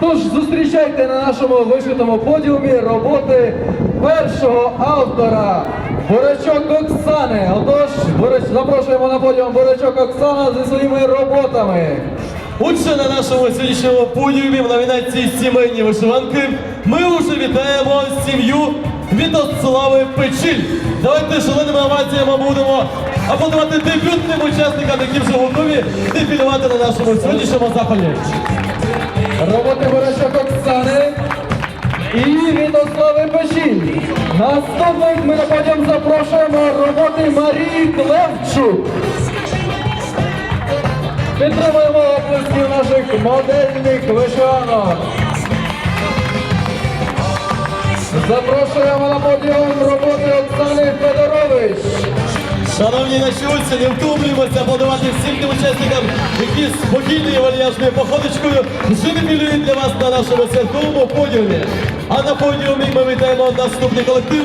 Тож зустрічайте на нашому вишитому подіумі роботи першого автора Борочок Оксани. Отож, запрошуємо на подіум Борочок Оксана зі своїми роботами. Отже, на нашому сьогоднішньому подіумі в номінації Сімейні вишиванки ми вже вітаємо сім'ю Вітослави Печіль. Давайте шаленими оваціями будемо аплодувати дебютним учасникам, які вже готові дефілювати на нашому сьогоднішньому заході. Роботи Борочок Оксани і Вітослави Печіль. Наступних ми на подіум запрошуємо роботи Марії Клевчук. Підтримуємо оплесків наших модельних вишиванок. Запрошуємо на подіум роботи. Шановні учні, не втомлюємося подавати всім тим учасникам, які спокійною вальяжною походочкою вже дефілюють для вас на нашому святковому подіумі. А на подіумі ми вітаємо наступний колектив